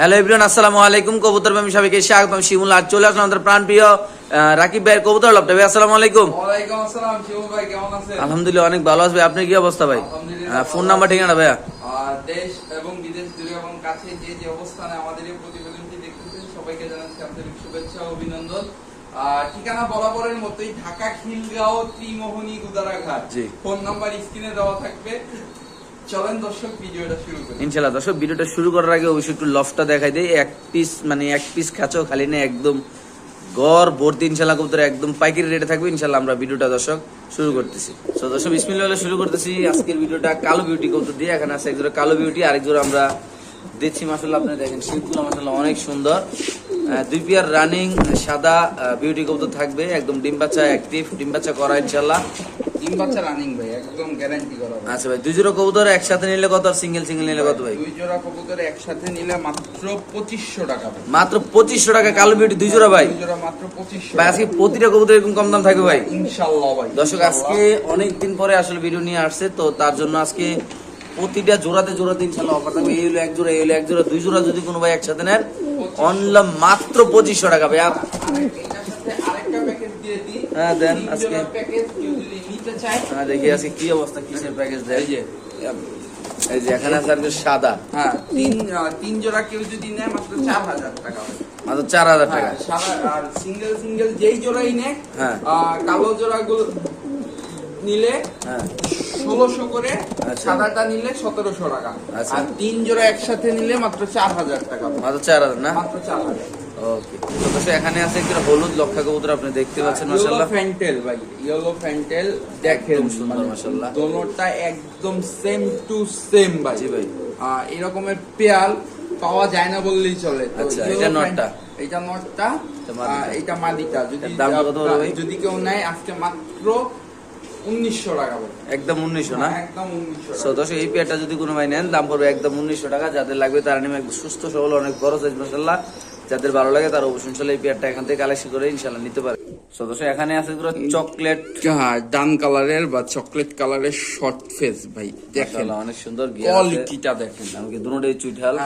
Hello everyone আসসালামু আলাইকুম। কবুতর প্রেমী সবাইকে স্বাগতম শিমুল। আর চলে আসলাম আমাদের প্রাণ প্রিয় রাকিব ভাইয়ের কবুতর লপটা। ভাই আসসালামু আলাইকুম। ওয়ালাইকুম আসসালাম শিবু ভাই কেমন আছেন? আলহামদুলিল্লাহ অনেক ভালো আসবে আপনার কি অবস্থা ভাই? ফোন নাম্বার ঠিকানা ভাইয়া? দেশ এবং বিদেশ দূরে এবং কাছে যে যে অবস্থানে আমাদের এই প্রতিবেদনটি দেখতেছেন সবাইকে জানাচ্ছি আন্তরিক শুভেচ্ছা ও অভিনন্দন। ঠিকানা বরাবরের মতোই ঢাকা খিলগাঁও ত্রিমোহনী গুদারাঘাট ফোন নাম্বার স্ক্রিনে দেওয়া থাকবে। চলেন দর্শক, ভিডিওটা শুরু করি। ইনশাল্লাহ দর্শক, ভিডিওটা শুরু করার আগে অবশ্যই একটু লফটা দেখাই দিই। এক পিস মানে এক পিস খাঁচাও খালি নেই, একদম গড় ভর্তি ইনশাল্লাহ কবুতর একদম পাইকারি রেটে থাকবে। ইনশাল্লাহ আমরা ভিডিওটা, দর্শক, শুরু করতেছি। তো দর্শক, বিসমিল্লাহ শুরু করতেছি। আজকের ভিডিওটা কালো বিউটি কবুতর দিয়ে। এখানে আছে একজোড়া কালো বিউটি আরেক জোড়া আমরা দেখছি মাসাল্লাহ আপনি দেখেন শীতগুলো মাসাল্লাহ অনেক সুন্দর। দুই পিয়ার রানিং সাদা বিউটি কবুতর থাকবে, একদম ডিম বাচ্চা অ্যাক্টিভ ডিম করা ইনশাল্লাহ তিন বাচ্চা রানিং ভাই একদম গ্যারান্টি করা আচ্ছা ভাই দুই জোড়া কবুতর একসাথে নিলে কত আর সিঙ্গেল সিঙ্গেল নিলে কত ভাই? দুই জোড়া কবুতর একসাথে নিলে মাত্র টাকা ভাই। মাত্র টাকা কালো বিউটি দুই জোড়া ভাই? দুই জোড়া মাত্র পঁচিশশো ভাই আজকে প্রতিটা কবুতর এরকম কম দাম থাকবে ভাই? ভাই দর্শক আজকে অনেক দিন পরে আসলে ভিডিও নিয়ে আসছে তো তার জন্য আজকে প্রতিটা জোড়াতে জোড়াতে ইনশাল্লাহ অফার থাকবে। এই হলো এক জোড়া এই হলো এক জোড়া দুই জোড়া যদি কোনো ভাই একসাথে নেন অনলাম মাত্র পঁচিশশো টাকা ভাই। আপ- আরেকটা প্যাকেজ দিয়ে দিই। হ্যাঁ, দেন আজকে। প্যাকেজ হ্যাঁ, দেখি আজকে কি অবস্থা কিসের প্যাকেজ দেয়? যে এই যে এখানে আছে আর সাদা। হ্যাঁ তিন তিন জোড়া কেউ যদি নেয় মাত্র চার হাজার টাকা মাত্র চার হাজার টাকা। হ্যাঁ, আর সিঙ্গেল সিঙ্গেল যেই জোড়াই নেয় হ্যাঁ। কালো জোড়াগুলো নিলে হ্যাঁ। ষোলোশো করে আচ্ছা। সাদাটা নিলে সতেরোশো টাকা। আচ্ছা। আর তিন জোড়া একসাথে নিলে মাত্র চার হাজার টাকা মাত্র চার হাজার না? মাত্র চার হাজার। ওকে তো এখানে আছে একটা হলুদ লক্ষা কবুতর আপনি দেখতে পাচ্ছেন মাসাল্লাহ ফ্যান্টেল ভাই ইয়েলো ফ্যান্টেল দেখেন সুন্দর, মানে মাশাআল্লাহ। দোনোটা একদম সেম টু সেম ভাই। জি ভাই। এরকমের পেয়াল পাওয়া যায় না বললেই চলে। আচ্ছা, এটা নটটা? এটা নটটা এটা মাদিটা। যদি দাম কত যদি কেউ নেয় আজকে মাত্র উনিশশো টাকা একদম উনিশশো না? হ্যাঁ, একদম উনিশশো দর্শক এই পেয়ারটা যদি কোনো ভাই নেন দাম পড়বে একদম উনিশশো টাকা। যাদের লাগবে তারা একদম সুস্থ সবল অনেক বড় সাইজ মশাল্লাহ যাদের ভালো লাগে তারা অবশ্যই এই পেয়ারটা এখান থেকে কালেকশন করে ইনশাল্লাহ নিতে পারে সো দর্শক এখানে আছে পুরো চকলেট হ্যাঁ ডান কালারের বা চকলেট কালারের শর্ট ফেস ভাই দেখেন। অনেক সুন্দর কোয়ালিটিটা দেখেন। আমাকে দুটোই চুইঠাল?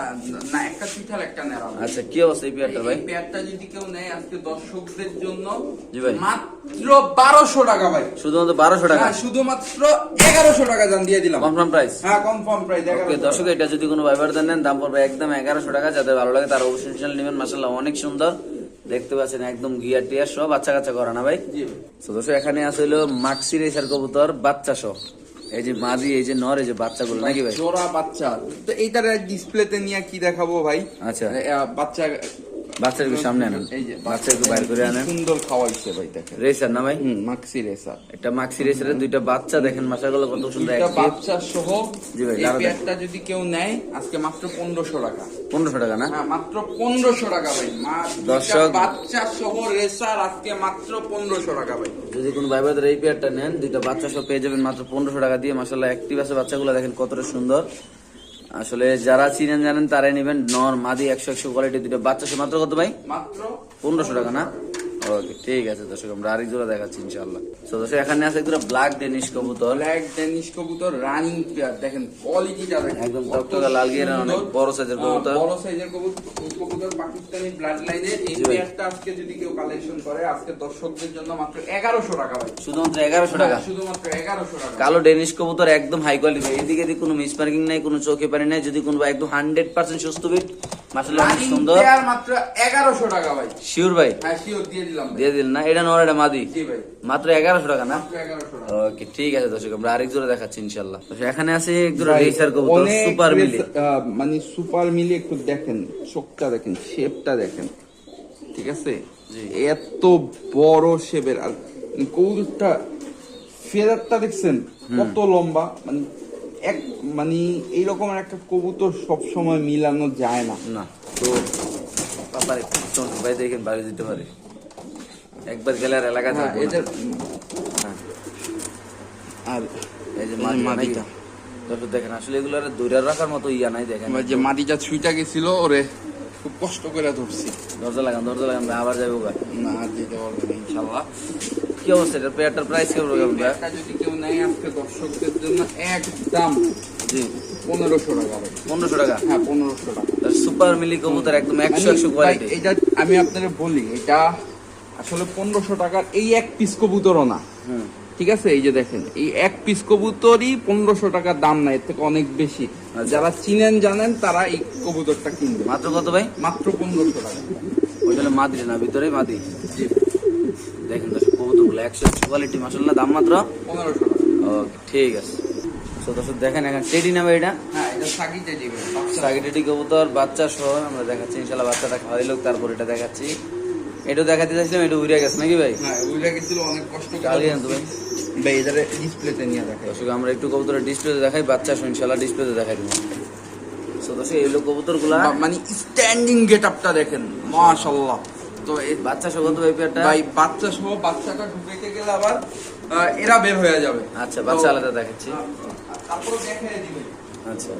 না একটা পিঠাল একটা নেড়া আচ্ছা কি অবস্থা এই পেয়ারটা ভাই? পেয়ারটা যদি কেউ নেয় আজকে দর্শকদের জন্য জি ভাই। মাত্র বারোশো টাকা ভাই। শুধুমাত্র বারোশো টাকা? হ্যাঁ, শুধুমাত্র এগারোশো টাকা জান দিয়ে দিলাম। কনফার্ম প্রাইস হ্যাঁ কনফার্ম প্রাইস ওকে দর্শক এটা যদি কোনো ভাইবার দেন নেন দাম পড়বে একদম এগারোশো টাকা। যাদের ভালো লাগে তারা অবশ্যই নেবেন মাসাল্লাহ অনেক সুন্দর। দেখতে পাচ্ছেন একদম গিয়ার টিয়ার সব বাচ্চা কাচ্চা করা না ভাই? দর্শক এখানে আসে হলো মাক্সি রেসার কবুতর বাচ্চা সহ। এই যে মাঝি এই যে নর এই যে বাচ্চাগুলো নাকি ভাই? জোড়া বাচ্চা। তো এইটার ডিসপ্লেতে নিয়ে কি দেখাবো ভাই? আচ্ছা। আহ, বাচ্চা সামনে আনেন। এই যে বাচ্চা একটু বাইর করে আনেন। সুন্দর খাওয়াইছে ভাই দেখেন। রেসার না ভাই? হুম মাক্সি রেসার। একটা মাক্সি রেসারের দুইটা বাচ্চা দেখেন মাসাগুলো কত সুন্দর active। বাচ্চা সহ জি ভাই, এই পেয়ারটা যদি কেউ নেয় আজকে মাত্র পনেরোশো টাকা। পনেরোশো টাকা না? হ্যাঁ মাত্র পনেরোশো টাকা ভাই। মা দর্শক- বাচ্চা সহ রেসার আজকে মাত্র পনেরোশো টাকা ভাই। যদি কোনো ভাই ভাইদের এই পেয়ারটা নেন দুইটা বাচ্চা সব পেয়ে যাবেন মাত্র পনেরোশো টাকা দিয়ে। মাসাল্লাহ অ্যাক্টিভ আছে বাচ্চাগুলো দেখেন কতটা সুন্দর। আসলে যারা চিনেন জানেন তারাই নেবেন নর মাদি একশো একশো কোয়ালিটি দুটো। বাচ্চা সে মাত্র কত ভাই? মাত্র পনেরোশো টাকা না? ঠিক আছে দর্শক আমরা আরেক জোড়া দেখাচ্ছি ইনশাল্লাহ তো দর্শক এখানে আছে ব্ল্যাক ডেনিশ কবুতর। ব্ল্যাক ডেনিশ কবুতর রানিং পেয়ার দেখেন কোয়ালিটিটা দেখেন। একদম টকটকা লাল গিয়ার অনেক বড় সাইজের কবুতর। বড় সাইজের কবুতর কবুতর পাকিস্তানি ব্লাড লাইনের এই পেয়ারটা আজকে যদি কেউ কালেকশন করে আজকে দর্শকদের জন্য মাত্র এগারোশো টাকা ভাই। শুধুমাত্র এগারোশো টাকা। হ্যাঁ, শুধুমাত্র এগারোশো টাকা। কালো ডেনিশ কবুতর একদম হাই কোয়ালিটি এদিকে কোনো মিস পার্কিং নাই কোনো চোখে পানি নাই। যদি কোনো একদম হান্ড্রেড পার্সেন্ট সুস্থ বিট অনেক সুন্দর। মাত্র টাকা ভাই। শিওর ভাই? হ্যাঁ শিওর দিয়ে দিলাম দিয়ে দিল না? এটা নর এটা মাদি? জি ভাই। মাত্র টাকা না? টাকা। ওকে ঠিক আছে দর্শক আমরা আরেক জোড়া দেখাচ্ছি ইনশাল্লাহ। এখানে আছে এক জোড়া রেসার কবুতর সুপার মিলি। আহ, মানে সুপার মিলি একটু দেখেন চোখটা দেখেন শেপটা দেখেন। ঠিক আছে। এত বড় শেপের আর কৌলটা ফেদারটা দেখছেন কত লম্বা মানে এক মানে এইরকম একটা কবুতর সব সময় মিলানো যায় না। না তো পাপারে ভাই দেখেন বাড়ি দিতে পারে। একবার গেলে আর এলাকা হ্যাঁ, থাকবে এদের হ্যাঁ, আর এই যে। নাকি? দর্শক দেখেন আসলে এগুলো আর দূরে রাখার মতো ইয়া নাই দেখেন। যে মাটিটা ছুঁইটা গেছিল ওরে খুব কষ্ট করে ধরছি। দরজা লাগান দরজা লাগান আবার যাব না আর যেতে পারবে ইনশাল্লাহ। কি অবস্থা? এটা পেয়ারটার প্রাইস কেমন কেমন ভাই যদি কেউ নেয় আজকে দর্শকদের জন্য একদম জি। পনেরোশো টাকা পনেরোশো টাকা? হ্যাঁ পনেরোশো টাকা। সুপার মিলি কবুতর একদম একশো মানে একশো কোয়ালিটি এটা আমি আপনাদের বলি এটা আসলে পনেরোশো টাকার এই এক পিস কবুতরও না। ঠিক আছে? এই যে দেখেন এই এক পিস কবুতরই পনেরোশো টাকার দাম না এর থেকে অনেক বেশি। আচ্ছা। যারা চিনেন জানেন তারা এই কবুতরটা কিনবে। মাত্র কত ভাই? মাত্র পনেরোশো টাকা। হলো মাদি না ভিতরে মাদি? দেখেন দর্শক কবুতরগুলো একশো কোয়ালিটি মাসাল্লাহ দাম মাত্র? পনেরোশো ওকে ঠিক আছে। তো দর্শক দেখেন এখন টেডি নামে এটা? হ্যাঁ এটা কবুতর বাচ্চা সহ আমরা দেখাচ্ছি ইনশাল্লাহ বাচ্চাটা খাওয়াই লোক তারপর এটা দেখাচ্ছি। এটা দেখাতে চাইছিলাম এটা উড়ে গেছে নাকি ভাই? হ্যাঁ গেছিল অনেক কষ্ট কালকে করে ভাই। ভাই এদের ডিসপ্লেতে নিয়ে দেখে দর্শক আমরা একটু কবুতরের ডিসপ্লেতে দেখাই বাচ্চা সহ ইনশাল্লাহ ডিসপ্লেতে দেখাই দেবো। তো দর্শক এই লোক কবুতরগুলা। মানে স্ট্যান্ডিং গেট আপটা দেখেন মাশাল্লাহ তো এই বাচ্চা সহ কত ভাই পেয়ারটা। ভাই বাচ্চা সহ বাচ্চাটা ঢুকে গেলে আবার এরা বের হয়ে যাবে। আচ্ছা বাচ্চা আলাদা দেখাচ্ছি। তারপর দেখে দিবে। আচ্ছা।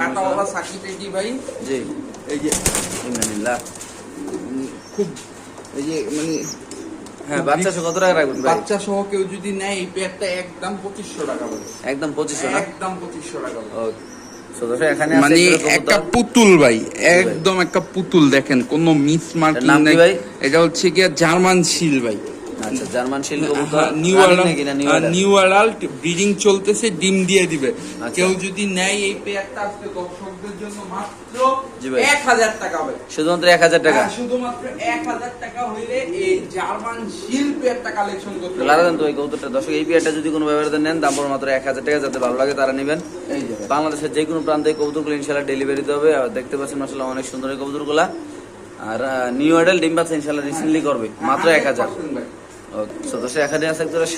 কাটাওয়ালা সাকিতে দি ভাই? জি। এই যে ইন্নালিল্লাহ। খুব এই যে মানে হ্যাঁ বাচ্চা সহ কত টাকা রাখবেন বাচ্চা সহ কেউ যদি নেয় এই পেয়ারটা একদম পঁচিশশো টাকা একদম পঁচিশশো একদম পঁচিশশো টাকা ওকে মানে একটা পুতুল ভাই একদম একটা পুতুল দেখেন কোনো মিস মার্কিং নেই? এটা হচ্ছে কি জার্মান শিল ভাই। আচ্ছা German shield new new adult breeding চলতেছে ডিম দিয়ে দিবে। আচ্ছা। কেউ যদি নেয় এই আজকে দর্শকদের জন্য মাত্র 1000 টাকা হবে। শুধুমাত্র 1000 টাকা? হ্যাঁ, শুধুমাত্র 1000 টাকা হইলে এই জার্মান কালেকশন করতে তো এই দর্শক এই পেয়ারটা যদি কোনো ব্যাপারে নেন দাম পড়ে মাত্র 1000 টাকা যাতে ভালো লাগে তারা নেবেন। বাংলাদেশের যে কোনো প্রান্তে কবুতরগুলো ইনশাল্লাহ ডেলিভারি দিতে হবে। আর দেখতে পাচ্ছেন মাসাল্লাহ অনেক সুন্দর এই কবুতরগুলা। আর নিউ অ্যাডাল্ট ডিম্বাস ইনশাল্লাহ রিসেন্টলি করবে হ্যাঁ, মাত্র 1000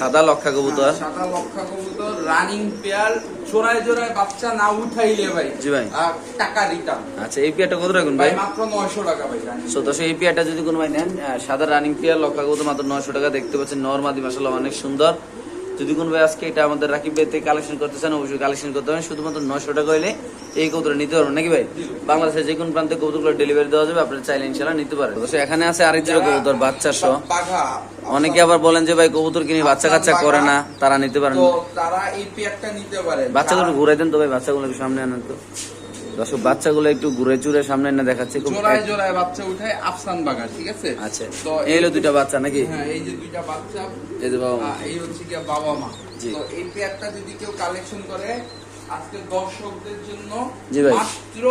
সাদা রানিং পেয়ার ভাই ভাই। আচ্ছা, কত রাখুন ভাই যদি ভাই নেন সাদা রানিং লক্ষা কবুতর মাত্র 900 টাকা। দেখতে পাচ্ছেন নর্মাদি মাসাল অনেক সুন্দর। যদি কোনো ভাই আজকে এটা আমাদের রাকিব ভাই থেকে কালেকশন করতে চান অবশ্যই কালেকশন করতে হবে শুধুমাত্র নয়শো টাকা হলে এই কবুতর নিতে পারবেন নাকি ভাই? বাংলাদেশের যে কোনো প্রান্তে কবুতরগুলো ডেলিভারি দেওয়া যাবে আপনারা চাইলে ইনশাল্লাহ নিতে পারেন। দর্শক এখানে আছে আরেক জোড়া কবুতর বাচ্চা সহ। অনেকে আবার বলেন যে ভাই কবুতর কিনে বাচ্চা কাচ্চা করে না তারা নিতে পারেন। তারা এই পেয়ারটা নিতে পারে। বাচ্চাগুলো ঘুরাই দেন তো ভাই বাচ্চাগুলো একটু সামনে আনেন তো। দর্শক বাচ্চাগুলো একটু ঘুরে চুরে সামনে এনে দেখাচ্ছে খুব জোড়ায় জোড়ায় বাচ্চা উঠায় আফসান বাঘা ঠিক আছে? আচ্ছা। তো এই হলো দুইটা বাচ্চা নাকি? হ্যাঁ এই যে দুইটা বাচ্চা। এই যে বাবা মা। এই হচ্ছে গিয়ে বাবা মা। তো এই পেয়ারটা যদি কেউ কালেকশন করে আজকে দর্শকদের জন্য জি ভাই। মাত্র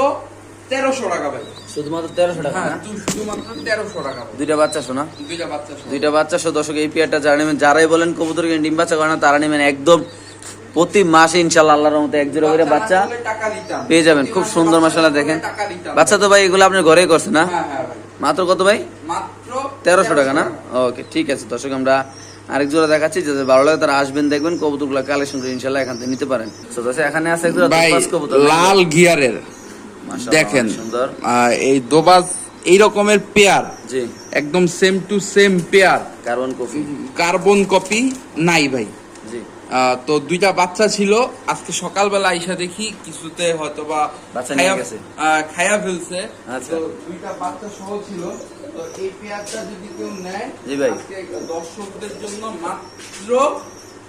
তেরোশো টাকা ভাই। শুধুমাত্র তেরোশো টাকা হ্যাঁ না? তুই শুধুমাত্র তেরোশো টাকা দুইটা বাচ্চা শোনা? দুইটা বাচ্চা। দুইটা বাচ্চা সহ দর্শক এই পেয়ারটা যারা নেবেন যারাই বলেন কবুতর ডিম বাচ্চা করে না তারা নেবেন একদম প্রতি মাসে ইনশাল্লাহ আল্লাহর মতো এক জোড়া করে বাচ্চা। পেয়ে যাবেন। খুব সুন্দর মশলা দেখেন। বাচ্চা তো ভাই এগুলো আপনার ঘরেই করছে না? হ্যাঁ হ্যাঁ মাত্র কত ভাই? তেরোশো টাকা না? ওকে ঠিক আছে দর্শক আমরা আরেক জোড়া দেখাচ্ছি। যাদের ভালো লাগে তারা আসবেন দেখবেন কবুতরগুলো কালেকশন করে ইনশাল্লাহ এখান থেকে নিতে পারেন। তো এখানে আছে এক জোড়া কবুতর। লাল গিয়ারের। দেখেন সুন্দর। আহ, এই দোবাজ এই রকমের পেয়ার। জি। একদম same to same pair. Carbon copy carbon copy নাই ভাই। তো দুইটা বাচ্চা ছিল আজকে সকালবেলা আইসা দেখি কিছুতে হয়তো বা খায়া-। আহ, ফেলছে আচ্ছা। তো দুইটা বাচ্চা সহ ছিল তো এই পেয়ারটা যদি কেউ নেয়। আজকে দর্শকদের জন্য মাত্র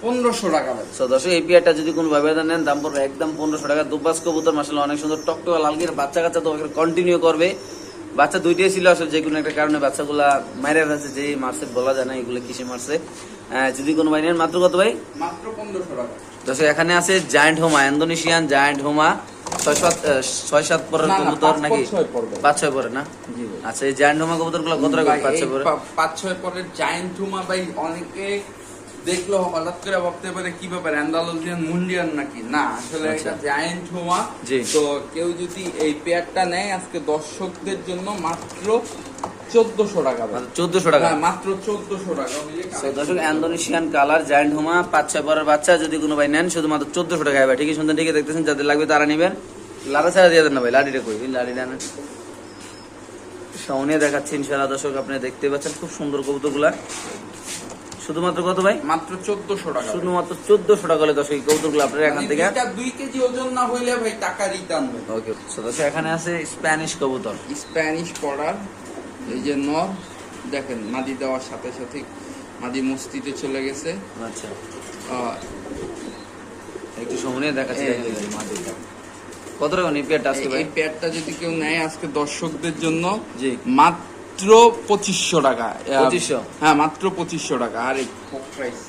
পনেরোশো টাকা দর্শক এই যদি কোনো নেন দাম পড়বে একদম পনেরোশো টাকা দুপাস কবুতর মাসাল অনেক সুন্দর টকটকা লালগির বাচ্চা কাচ্চা তো কন্টিনিউ করবে বাচ্চা দুইটাই ছিল আসলে যে কোনো একটা কারণে বাচ্চাগুলা মাইরে ফেলছে যে মারছে বলা যায় না এগুলো কিসে মারছে। যদি কোনো ভাই নেন মাত্র কত ভাই? মাত্র পনেরোশো টাকা। দর্শক এখানে আছে জায়ান্ট হোমা ইন্দোনেশিয়ান জায়ান্ট হোমা ছয় সাত ছয় সাত পরের কবুতর নাকি? পাঁচ ছয় পরে না? আচ্ছা এই জায়ান্ট হোমা কবুতরগুলো কত ভাই, পাঁচ ছয় পরে পাঁচ ছয় পরের জায়েন্ট হুমা ভাই অনেকে দেখল হঠাৎ করে ভাবতে পারে কি ব্যাপার অ্যান্ডালোজিয়ান মুন্ডিয়ান নাকি? না আসলে। এটা জায়েন্ট হুমা জি। তো কেউ যদি এই পেয়ারটা নেয় আজকে দর্শকদের জন্য মাত্র চোদ্দশো টাকা। চোদ্দশো টাকা? হ্যাঁ, মাত্র চোদ্দশো টাকা দর্শক ইন্দোনেশিয়ান কালার জায়ান্ট হোমা পাঁচ ছয় পরের বাচ্চা যদি কোনো ভাই নেন শুধুমাত্র চোদ্দশো টাকা ভাই ঠিকই সুন্দর ঠিকই দেখতেছেন যাদের লাগবে তারা নেবেন। লাড়া ছাড়া দিয়ে দেন না ভাই লাডিটা কই? লাডিটা সামনে দেখাচ্ছি ইনশাআল্লাহ দর্শক আপনি দেখতে পাচ্ছেন খুব সুন্দর কবুতরগুলা শুধুমাত্র কত ভাই? মাত্র চোদ্দশো টাকা। শুধুমাত্র চোদ্দশো টাকা হলে দর্শক এই কবুতরগুলো আপনারা এখান মানে থেকে। দুই কেজি ওজন না হইলে ভাই টাকা রিটার্ন ওকে দর্শক এখানে আছে স্প্যানিশ কবুতর। স্প্যানিশ পড়ার এই যে নর দেখেন মাদি দেওয়ার সাথে সাথে মাদি মস্তিতে চলে গেছে। আচ্ছা। একটু সময় নিয়ে দেখাচ্ছি মাদিটা। কত টাকা এই পেয়ারটা আজকে ভাই? এই পেয়ারটা যদি কেউ নেয় আজকে দর্শকদের জন্য যে মাত্র পঁচিশশো টাকা। আহ, 2500? হ্যাঁ মাত্র পঁচিশশো টাকা। আর এই প্রাইস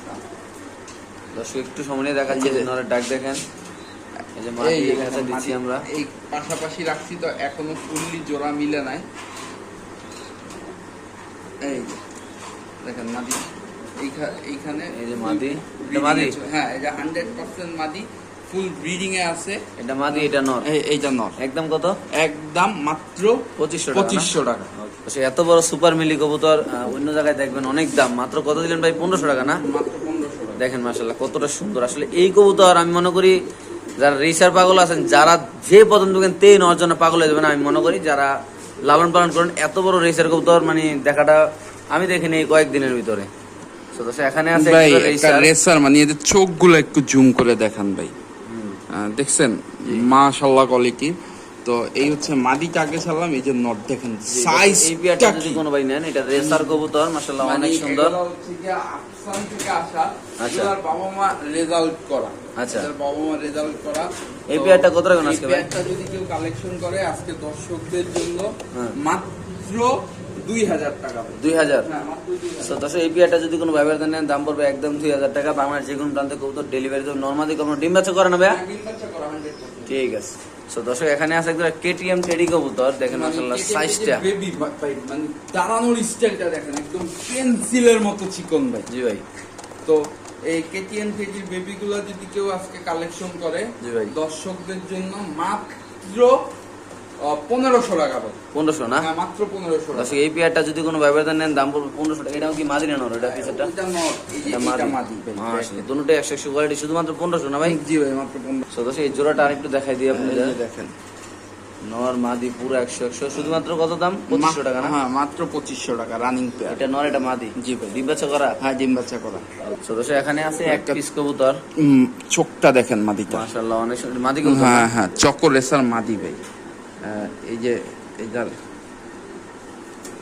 দর্শক একটু সময় নিয়ে দেখাচ্ছি নরের ডাক দেখেন। এই যে মাটি এই কাছে দিচ্ছি আমরা। এই পাশাপাশি রাখছি তো এখনও ফুললি জোড়া মিলে নাই। এই দেখেন মাদি এইখানে এই যে মাদি। হ্যাঁ হান্ড্রেড পার্সেন্ট মাদি ফুল ব্রিডিং এ আছে। এটা মাদি এটা নর। এইটা নর। একদম কত? একদম মাত্র পঁচিশশো টাকা পঁচিশশো টাকা। সে এত বড় সুপার মিলি কবুতর অন্য জায়গায় দেখবেন অনেক দাম। মাত্র কত দিলেন ভাই? পনেরোশো টাকা না? মাত্র পনেরোশো দেখেন মাসাল্লাহ কতটা সুন্দর। আসলে এই কবুতর আমি মনে করি যারা রেসার পাগল আছেন যারা যে প্রথম দোকান তে নেওয়ার জন্য পাগল হয়ে যাবেন। আমি মনে করি যারা লালন পালন করেন এত বড় রেসার কবুতর মানে দেখাটা আমি দেখিনি এই কয়েকদিনের ভিতরে। এখানে আছে রেসার মানে এদের চোখগুলো একটু জুম করে দেখান ভাই। দেখছেন মাশাল্লাহ কোয়ালিটি তো এই হচ্ছে মাদিটা আগে ছাড়লাম এই যে নট দেখেন সাইজ এই পেয়ারটা যদি কোনো ভাই নেন এটা রেসার কবুতর মাসাল্লাহ মানে অনেক সুন্দর আফসান থেকে আসা আচ্ছা। বাবা মা রেজাল্ট করা আচ্ছা। বাবা মা রেজাল্ট করা এই পেয়ারটা কত টাকা আজকে ভাই? যদি কেউ কালেকশন করে আজকে দর্শকদের জন্য হ্যাঁ। মাত্র দুই হাজার টাকা দুই হাজার? হ্যাঁ দর্শক এই যদি কোনো ব্যবহার নেন দাম পড়বে একদম দুই হাজার টাকা। বাংলার যে কোনো প্রান্তে কবুতর ডেলিভারি তো নর্মালি কোনো ডিম বাচ্চা করে হ্যাঁ, ডিম বাচ্চা করা 100% ঠিক আছে। সো দর্শক এখানে আছে একটা কেটিএম টেডি কবুতর। দেখেন মানে সাইজটা বেবি ভাই মানে দাঁড়ানোর স্টাইলটা দেখেন একদম পেন্সিলের মতো চিকন ভাই। জি ভাই। তো এই কেটিএন কেজির বেবি গুলা যদি কেউ আজকে কালেকশন করে জি ভাই। দর্শকদের জন্য মাত্র পনেরোশো টাকা পনেরোশো না? হ্যাঁ মাত্র পনেরোশো টাকা। এই পেয়ারটা যদি কোনো ব্যবহার নেন দাম পড়বে পনেরোশো টাকা। এটাও কি মাদি না নর এটা পিছাটা এটা নট এই যে এটা এটা মাদি মাদি ভাই দুটোটাই একশো একশো কোয়ালিটি শুধুমাত্র পনেরোশো না ভাই? জি ভাই মাত্র পনেরোশো। এই জোড়াটা আরেকটু দেখাই দিই আপনি দেখেন। নর মাদি পুরো একশো একশো। শুধুমাত্র কত দাম? পঁচিশশো টাকা না? হ্যাঁ মাত্র পঁচিশশো টাকা রানিং পেয়ার এটা নর এটা মাদি? জি ভাই। ডিম বাচ্চা করা? হ্যাঁ ডিম বাচ্চা করা। সো দর্শক এখানে আছে এক পিস কবুতর। চোখটা দেখেন মাদিটা। মাশাআল্লাহ অনেক মাদি হ্যাঁ হ্যাঁ চকো রেসার মাদি ভাই। এই যে এইটার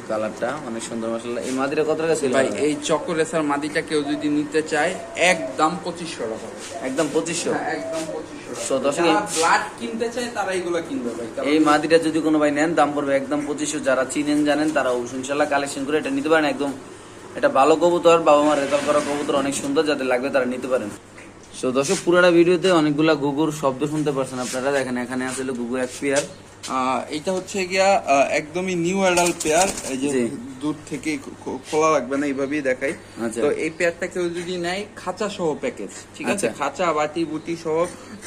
কালারটা অনেক সুন্দর এই মাদিটা কত টাকা ছিল? ভাই এই চকো রেসার মাদিটা কেউ যদি নিতে চায় একদম পঁচিশশো টাকা। একদম পঁচিশশো? হ্যাঁ, একদম পঁচিশশো দর্শক, ব্লাড কিনতে চায় তারা এগুলো কিনবে ভাই। এই মাদিটা যদি কোনো ভাই নেন দাম পড়বে একদম পঁচিশশো। যারা চিনেন জানেন তারা অবশ্যই ইনশাল্লাহ কালেকশন করে এটা নিতে পারেন। একদম এটা ভালো কবুতর বাবা মার রেজাল্ট করা কবুতর অনেক সুন্দর যাদের লাগবে তারা নিতে পারেন। সো দর্শক পুরোটা ভিডিওতে অনেকগুলা গুগুর শব্দ শুনতে পারছেন আপনারা। দেখেন, এখানে আসলে গুগু এক পেয়ার এটা হচ্ছে গিয়া একদমই নিউ অ্যাডাল্ট পেয়ার এই যে। দূর থেকে খোলা লাগবে না এইভাবেই দেখাই। আচ্ছা। তো এই পেয়ারটা কেউ যদি নেয় খাঁচা সহ প্যাকেজ ঠিক আছে? আচ্ছা। খাঁচা বাটি বুটি সহ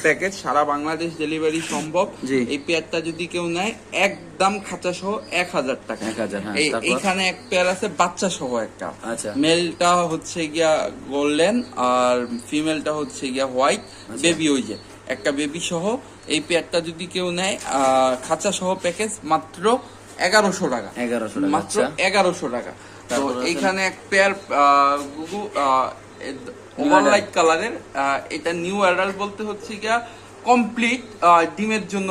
প্যাকেজ সারা বাংলাদেশ ডেলিভারি সম্ভব। এই পেয়ারটা যদি কেউ নেয় একদম খাঁচা সহ এক হাজার টাকা। 1000, হ্যাঁ, এই- এইখানে এক পেয়ার আছে বাচ্চা সহ একটা। আচ্ছা। মেলটা হচ্ছে গিয়া গোল্ডেন আর ফিমেলটা হচ্ছে গিয়া হোয়াইট আচ্ছা। বেবি ওই যে একটা বেবি সহ। এই পেয়ারটা যদি কেউ নেয় আহ, খাঁচা সহ প্যাকেজ মাত্র এগারোশো টাকা। 1100 টাকা, মাত্র আচ্ছা। এগারোশো টাকা। তো এইখানে এক পেয়ার গুগু ওভারলাইট কালারের এটা নিউ অ্যাডাল্ট বলতে হচ্ছে গিয়া কমপ্লিট ডিমের জন্য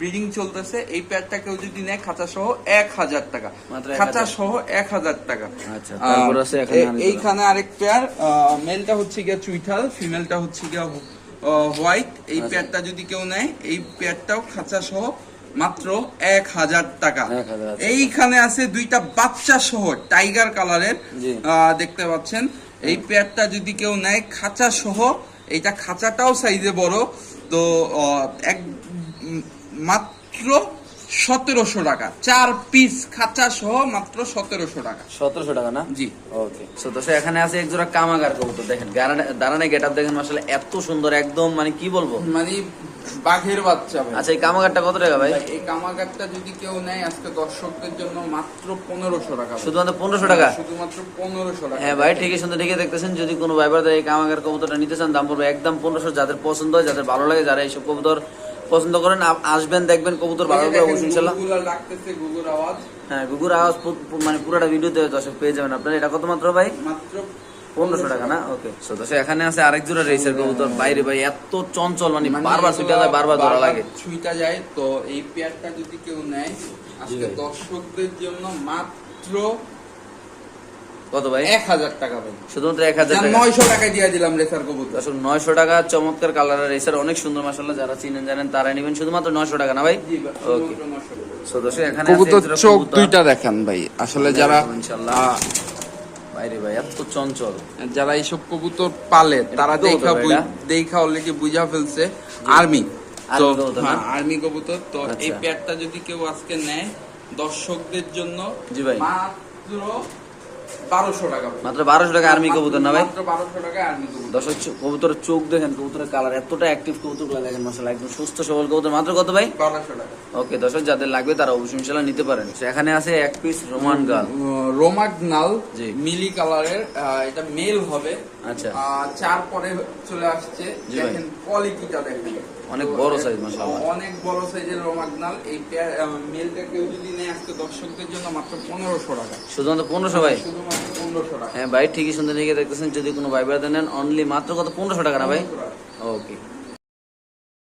ব্রিডিং চলতেছে। এই পেয়ারটা কেউ যদি নেয় খাঁচা সহ এক হাজার টাকা। খাঁচা সহ এক হাজার টাকা। আচ্ছা। এইখানে আরেক পেয়ার মেলটা হচ্ছে গিয়া চুইঠাল ফিমেলটা হচ্ছে গিয়া হোয়াইট এই আচ্ছা। পেয়ারটা যদি কেউ নেয় এই পেয়ারটাও খাঁচা সহ মাত্র এক হাজার টাকা। 1000। এইখানে আছে দুইটা বাচ্চা সহ টাইগার কালারের। দেখতে পাচ্ছেন। এই পেয়ারটা যদি কেউ নেয় খাঁচা সহ এইটা খাঁচাটাও সাইজে বড়। তো এক মাত্র সতেরোশো টাকা। চার পিস খাঁচা সহ মাত্র সতেরোশো টাকা। সতেরোশো টাকা না? জি। ওকে। সো দর্শক এখানে আছে এক জোড়া কামাগার কবুতর দেখেন। দাঁড়ানে গেট আপ দেখেন মাসাল্লাহ এত সুন্দর একদম মানে কি বলব? মানে বাঘের বাচ্চা ভাই। আচ্ছা এই কামাগারটা কত টাকা ভাই? এই কামাগারটা যদি কেউ নেয় আজকে দর্শকদের জন্য মাত্র পনেরোশো টাকা শুধুমাত্র পনেরোশো টাকা? শুধুমাত্র পনেরোশো টাকা। হ্যাঁ ভাই ঠিকই সুন্দর ঠিকই দেখতেছেন। যদি কোনো ব্যাপার এই কামাগার কবুতরটা নিতে চান দাম পড়বে একদম পনেরোশো। যাদের পছন্দ হয় যাদের ভালো লাগে যারা এইসব কবুতর পছন্দ করেন আসবেন দেখবেন কবুতর ভালো লাগবে অবশ্যই আওয়াজ। হ্যাঁ গুগুর আওয়াজ মানে পুরোটা ভিডিওতে দর্শক পেয়ে যাবেন আপনারা। এটা কত মাত্র ভাই? মাত্র পনেরোশো টাকা না? ওকে সো এখানে আছে আরেক জোড়া রেসের কবুতর। বাইরে ভাই এত চঞ্চল মানে মানে বারবার ছুটে যায় বারবার ধরা লাগে। ছুইটা যায় তো এই পেয়ারটা যদি কেউ নেয় আজকে দর্শকদের জন্য মাত্র কত ভাই? এক হাজার টাকা ভাই। শুধুমাত্র এক হাজার টাকা। নয়শো টাকা দিয়ে দিলাম রেসার কবুতর। দর্শক নয়শো টাকা চমৎকার কালারের রেসার অনেক সুন্দর মাসাল্লাহ যারা চিনেন জানেন তারা নেবেন। শুধুমাত্র নয়শো টাকা না ভাই? ওকে শুধুমাত্র 900 টাকা। সো দর্শক এখানে কবুতর চোখ দুইটা দেখান ভাই। আসলে যারা বাইরে ভাই এত চঞ্চল যারা এইসব কবুতর পালে তারা দেখা দেখা অলরেডি বুঝা ফেলছে আর্মি তো আর্মি কবুতর? হ্যাঁ আর্মি কবুতর তো আচ্ছা। এই পেয়ারটা যদি কেউ আজকে নেয় দর্শকদের জন্য জি ভাই। মাত্র বারোশো টাকা মাত্র বারোশো টাকা আর্মি কবুতর না ভাই? বারোশো টাকা আর্মি কবুতর। দর্শক কবুতরের চোখ দেখেন কবুতরের কালার এতটা অ্যাক্টিভ কবুতর দেখেন মাসাল্লাহ একদম সুস্থ সবল কবুতর। মাত্র কত ভাই? বারোশো টাকা। ওকে দর্শক যাদের লাগবে তারা অবশ্যই ইনশাল্লাহ নিতে পারেন। এখানে আছে এক পিস রোমান গাল রোমাগনাল জি। মিলি কালারের এটা মেল হবে। আচ্ছা। চার পরে চলে আসছে। দেখেন কোয়ালিটিটা দেখেন। অনেক বড় size মাশাআল্লাহ। অনেক বড় সাইজের রোমাগনাল এই মেলটা কেউ যদি নেয় আজকে দর্শকদের জন্য মাত্র পনেরোশো টাকা। শুধুমাত্র পনেরোশো ভাই? শুধুমাত্র হ্যাঁ ভাই ঠিকই সুন্দর দেখতেছেন। যদি কোনো ভাই বেড়াতে নেন অনলি মাত্র কত? পনেরোশো টাকা না ভাই? ওকে